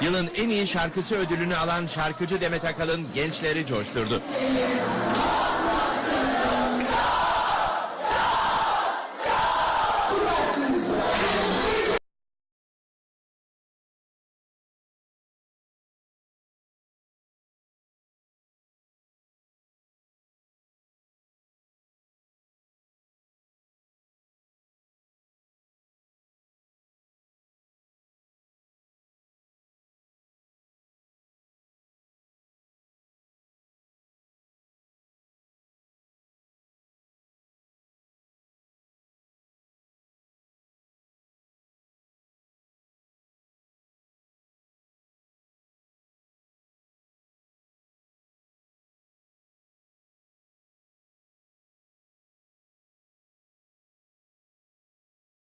Yılın en iyi şarkısı ödülünü alan şarkıcı Demet Akalın gençleri coşturdu.